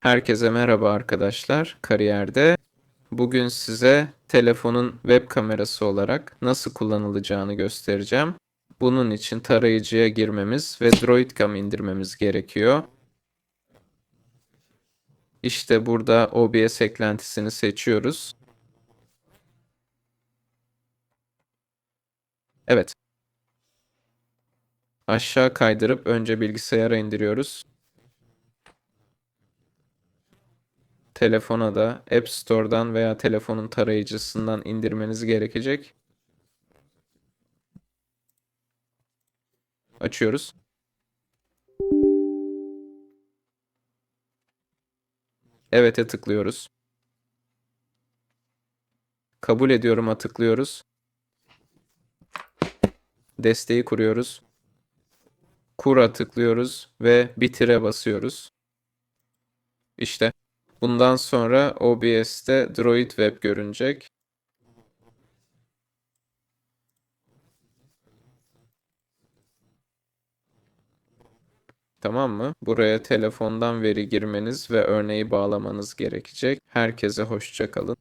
Herkese merhaba arkadaşlar. Kariyerde bugün size telefonun web kamerası olarak nasıl kullanılacağını göstereceğim. Bunun için tarayıcıya girmemiz ve DroidCam indirmemiz gerekiyor. İşte burada OBS eklentisini seçiyoruz. Evet. Aşağı kaydırıp önce bilgisayara indiriyoruz. Telefona da App Store'dan veya telefonun tarayıcısından indirmeniz gerekecek. Açıyoruz. Evet'e tıklıyoruz. Kabul ediyorum'a tıklıyoruz. Desteği kuruyoruz. Kura tıklıyoruz ve bitire basıyoruz. İşte bundan sonra OBS'te Droid Web görünecek. Tamam mı? Buraya telefondan veri girmeniz ve örneği bağlamanız gerekecek. Herkese hoşça kalın.